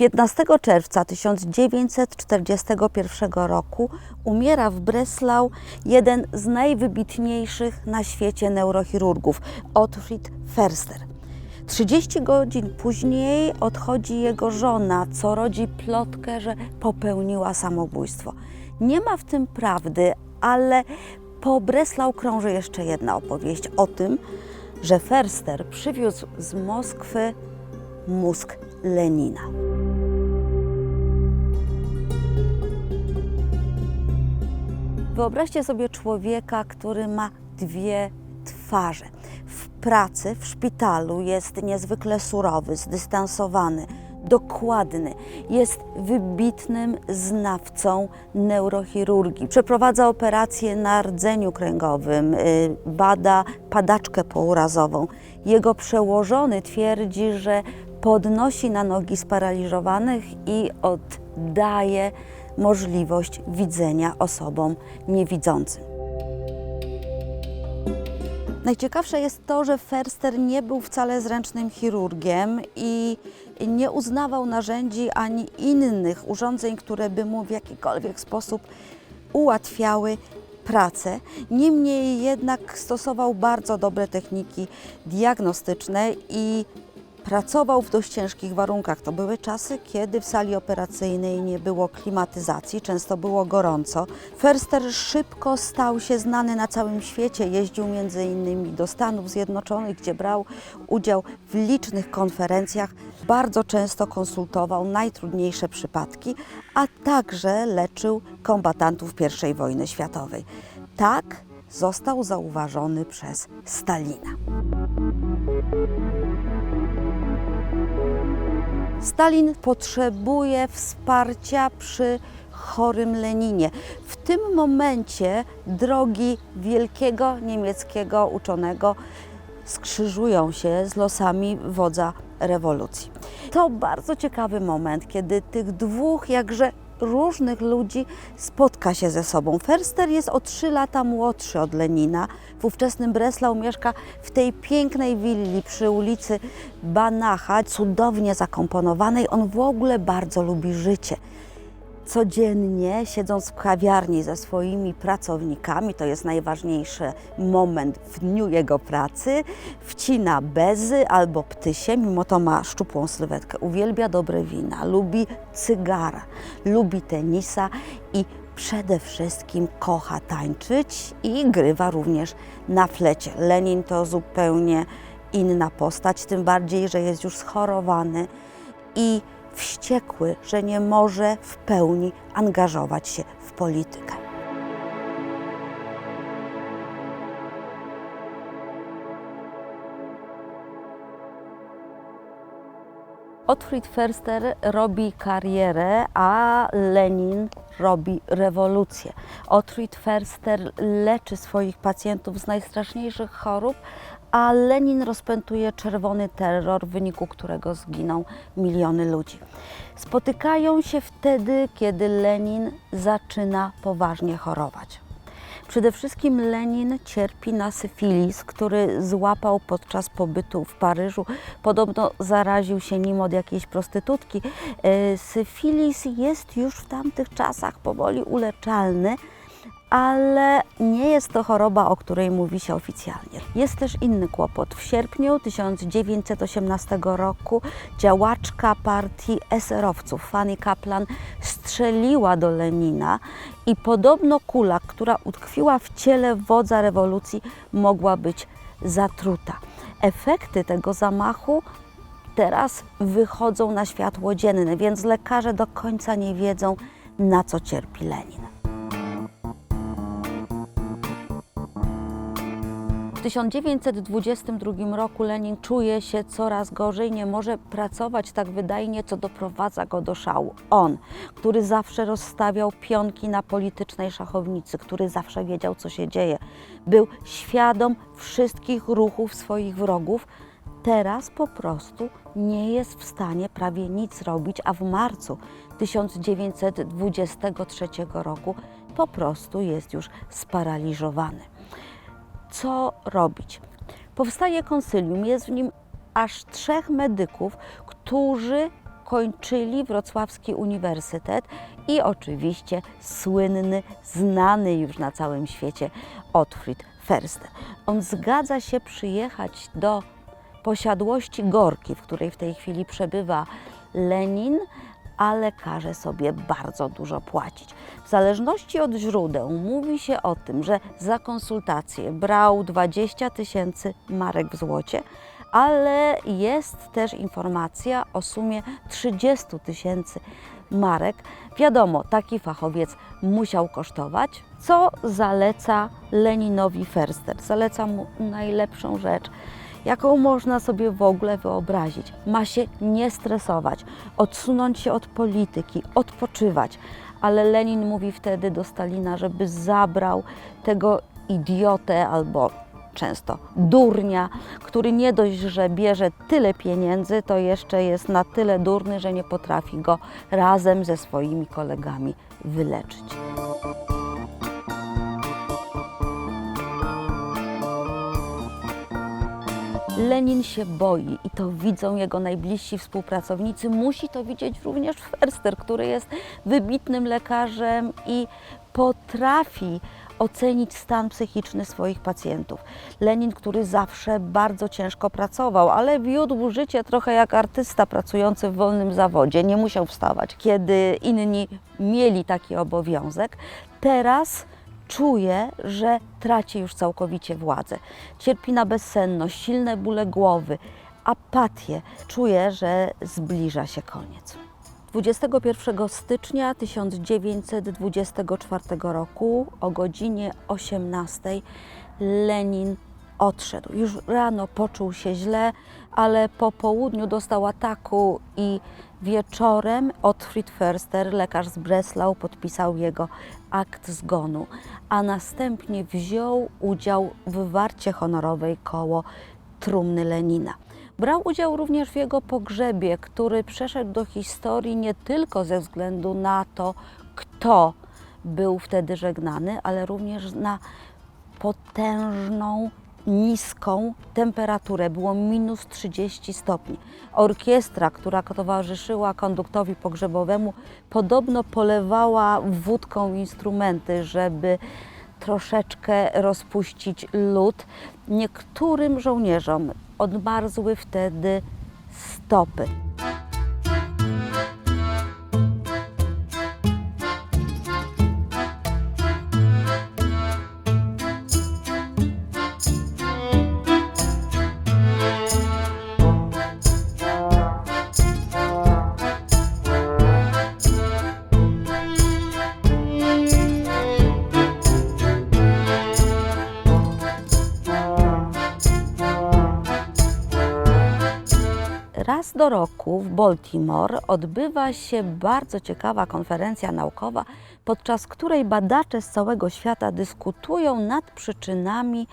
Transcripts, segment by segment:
15 czerwca 1941 roku umiera w Breslau jeden z najwybitniejszych na świecie neurochirurgów, Otfried Förster. 30 godzin później odchodzi jego żona, co rodzi plotkę, że popełniła samobójstwo. Nie ma w tym prawdy, ale po Breslau krąży jeszcze jedna opowieść o tym, że Förster przywiózł z Moskwy mózg Lenina. Wyobraźcie sobie człowieka, który ma dwie twarze. W pracy, w szpitalu jest niezwykle surowy, zdystansowany, dokładny. Jest wybitnym znawcą neurochirurgii. Przeprowadza operacje na rdzeniu kręgowym, y, bada padaczkę pourazową. Jego przełożony twierdzi, że podnosi na nogi sparaliżowanych i oddaje możliwość widzenia osobom niewidzącym. Najciekawsze jest to, że Ferster nie był wcale zręcznym chirurgiem i nie uznawał narzędzi ani innych urządzeń, które by mu w jakikolwiek sposób ułatwiały pracę. Niemniej jednak stosował bardzo dobre techniki diagnostyczne i Pracował w dość ciężkich warunkach. To były czasy, kiedy w sali operacyjnej nie było klimatyzacji, często było gorąco. Förster szybko stał się znany na całym świecie. Jeździł między innymi do Stanów Zjednoczonych, gdzie brał udział w licznych konferencjach. Bardzo często konsultował najtrudniejsze przypadki, a także leczył kombatantów I wojny światowej. Tak został zauważony przez Stalina. Stalin potrzebuje wsparcia przy chorym Leninie. W tym momencie drogi wielkiego niemieckiego uczonego skrzyżują się z losami wodza rewolucji. To bardzo ciekawy moment, kiedy tych dwóch jakże różnych ludzi spotka się ze sobą. Ferster jest o trzy lata młodszy od Lenina. W ówczesnym Breslau mieszka w tej pięknej willi przy ulicy Banacha, cudownie zakomponowanej. On w ogóle bardzo lubi życie codziennie siedząc w kawiarni ze swoimi pracownikami, to jest najważniejszy moment w dniu jego pracy, wcina bezy albo ptysie, mimo to ma szczupłą sylwetkę. Uwielbia dobre wina, lubi cygara, lubi tenisa i przede wszystkim kocha tańczyć i grywa również na flecie. Lenin to zupełnie inna postać, tym bardziej, że jest już schorowany i wściekły, że nie może w pełni angażować się w politykę. Otfried Förster robi karierę, a Lenin robi rewolucję. Otfried Förster leczy swoich pacjentów z najstraszniejszych chorób, a Lenin rozpętuje czerwony terror, w wyniku którego zginą miliony ludzi. Spotykają się wtedy, kiedy Lenin zaczyna poważnie chorować. Przede wszystkim Lenin cierpi na syfilis, który złapał podczas pobytu w Paryżu. Podobno zaraził się nim od jakiejś prostytutki. E, Syfilis jest już w tamtych czasach powoli uleczalny, ale nie jest to choroba, o której mówi się oficjalnie. Jest też inny kłopot. W sierpniu 1918 roku działaczka partii eserowców Fanny Kaplan strzeliła do Lenina i podobno kula, która utkwiła w ciele wodza rewolucji, mogła być zatruta. Efekty tego zamachu teraz wychodzą na światło dzienne, więc lekarze do końca nie wiedzą, na co cierpi Lenin. W 1922 roku Lenin czuje się coraz gorzej, nie może pracować tak wydajnie, co doprowadza go do szału. On, który zawsze rozstawiał pionki na politycznej szachownicy, który zawsze wiedział, co się dzieje, był świadom wszystkich ruchów swoich wrogów, teraz po prostu nie jest w stanie prawie nic robić, a w marcu 1923 roku po prostu jest już sparaliżowany co robić. Powstaje konsylium, jest w nim aż trzech medyków, którzy ukończyli Wrocławski Uniwersytet i oczywiście słynny, znany już na całym świecie Otfried Förster. On zgadza się przyjechać do posiadłości Gorki, w której w tej chwili przebywa Lenin, ale każe sobie bardzo dużo płacić. W zależności od źródeł mówi się o tym, że za konsultację brał 20 tysięcy marek w złocie, ale jest też informacja o sumie 30 tysięcy marek. Wiadomo, taki fachowiec musiał kosztować, co zaleca Leninowi Förster. Zaleca mu najlepszą rzecz, jaką można sobie w ogóle wyobrazić. Ma się nie stresować, odsunąć się od polityki, odpoczywać. Ale Lenin mówi wtedy do Stalina, żeby zabrał tego idiotę albo często durnia, który nie dość, że bierze tyle pieniędzy, to jeszcze jest na tyle durny, że nie potrafi go razem ze swoimi kolegami wyleczyć. Lenin się boi i to widzą jego najbliżsi współpracownicy. Musi to widzieć również Förster, który jest wybitnym lekarzem i potrafi ocenić stan psychiczny swoich pacjentów. Lenin, który zawsze bardzo ciężko pracował, ale wiódł życie trochę jak artysta pracujący w wolnym zawodzie. Nie musiał wstawać, kiedy inni mieli taki obowiązek. Teraz czuje, że traci już całkowicie władzę. Cierpi na bezsenność, silne bóle głowy, apatię. Czuje, że zbliża się koniec. 21 stycznia 1924 roku o godzinie 18 Lenin odszedł. Już rano poczuł się źle, ale po południu dostał ataku i wieczorem Otfried Förster, lekarz z Breslau, podpisał jego akt zgonu, a następnie wziął udział w warcie honorowej koło trumny Lenina. Brał udział również w jego pogrzebie, który przeszedł do historii nie tylko ze względu na to, kto był wtedy żegnany, ale również na potężną, niską temperaturę. Było minus 30 stopni. Orkiestra, która towarzyszyła konduktowi pogrzebowemu, podobno polewała wódką instrumenty, żeby troszeczkę rozpuścić lód. Niektórym żołnierzom odmarzły wtedy stopy. Roku w Baltimore odbywa się bardzo ciekawa konferencja naukowa, podczas której badacze z całego świata dyskutują nad przyczynami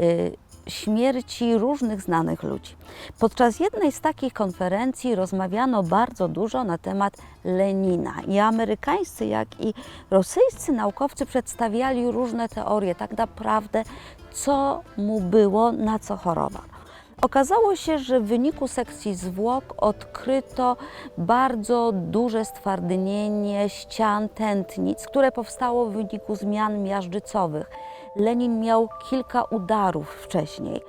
y, śmierci różnych znanych ludzi. Podczas jednej z takich konferencji rozmawiano bardzo dużo na temat Lenina. I amerykańscy, jak i rosyjscy naukowcy przedstawiali różne teorie, tak naprawdę co mu było, na co chorował. Okazało się, że w wyniku sekcji zwłok odkryto bardzo duże stwardnienie ścian tętnic, które powstało w wyniku zmian miażdżycowych. Lenin miał kilka udarów wcześniej.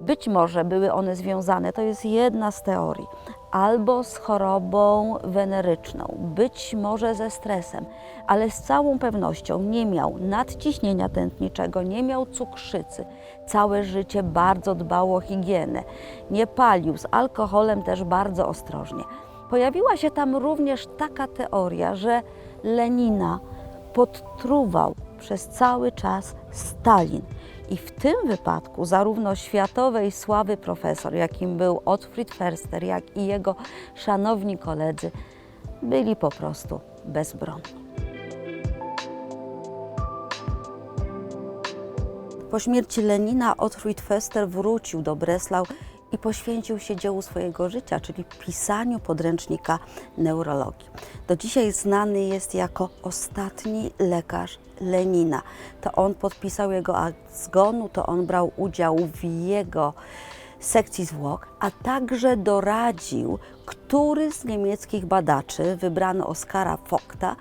Być może były one związane, to jest jedna z teorii, albo z chorobą weneryczną, być może ze stresem, ale z całą pewnością nie miał nadciśnienia tętniczego, nie miał cukrzycy. Całe życie bardzo dbał o higienę, nie palił, z alkoholem też bardzo ostrożnie. Pojawiła się tam również taka teoria, że Lenina podtruwał przez cały czas Stalin. I w tym wypadku zarówno światowej sławy profesor, jakim był Otfried Förster, jak i jego szanowni koledzy, byli po prostu bezbronni. Po śmierci Lenina Otfried Förster wrócił do Breslau i poświęcił się dziełu swojego życia, czyli pisaniu podręcznika neurologii. Do dzisiaj znany jest jako ostatni lekarz Lenina. To on podpisał jego akt zgonu, to on brał udział w jego sekcji zwłok, a także doradził, który z niemieckich badaczy, wybrany Oskara Vogta,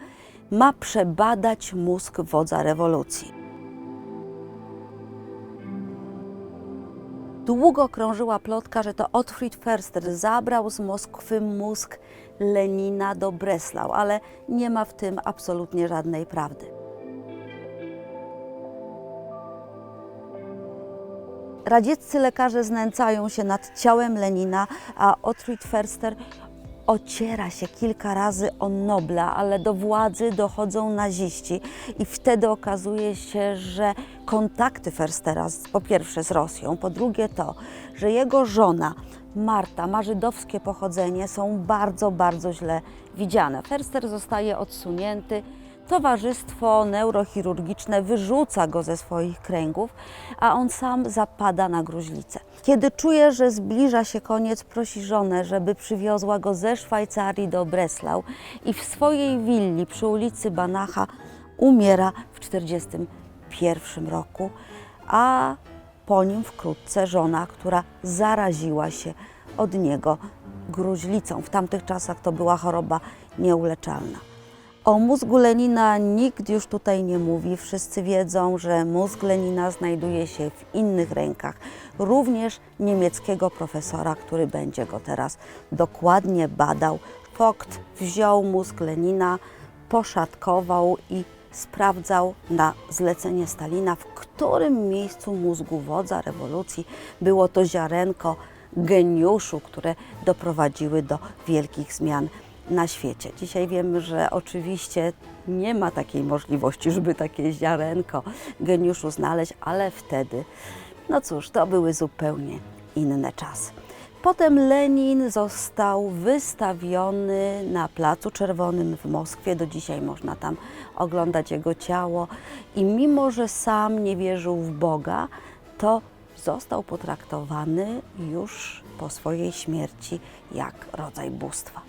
ma przebadać mózg wodza rewolucji. Długo krążyła plotka, że to Otfried Förster zabrał z Moskwy mózg Lenina do Breslau, ale nie ma w tym absolutnie żadnej prawdy. Radzieccy lekarze znęcają się nad ciałem Lenina, a Otfried Förster ociera się kilka razy o Nobla, ale do władzy dochodzą naziści i wtedy okazuje się, że kontakty Förstera po pierwsze z Rosją, po drugie to, że jego żona Marta ma żydowskie pochodzenie, są bardzo, bardzo źle widziane. Förster zostaje odsunięty, Towarzystwo neurochirurgiczne wyrzuca go ze swoich kręgów, a on sam zapada na gruźlicę. Kiedy czuje, że zbliża się koniec, prosi żonę, żeby przywiozła go ze Szwajcarii do Breslau i w swojej willi przy ulicy Banacha umiera w 1941 roku, a po nim wkrótce żona, która zaraziła się od niego gruźlicą. W tamtych czasach to była choroba nieuleczalna. O mózgu Lenina nikt już tutaj nie mówi. Wszyscy wiedzą, że mózg Lenina znajduje się w innych rękach, również niemieckiego profesora, który będzie go teraz dokładnie badał. Vogt wziął mózg Lenina, poszatkował i sprawdzał na zlecenie Stalina, w którym miejscu mózgu wodza rewolucji było to ziarenko geniuszu, które doprowadziły do wielkich zmian na świecie. Dzisiaj wiemy, że oczywiście nie ma takiej możliwości, żeby takie ziarenko geniuszu znaleźć, ale wtedy, no cóż, to były zupełnie inne czasy. Potem Lenin został wystawiony na Placu Czerwonym w Moskwie. Do dzisiaj można tam oglądać jego ciało. I mimo, że sam nie wierzył w Boga, to został potraktowany już po swojej śmierci jak rodzaj bóstwa.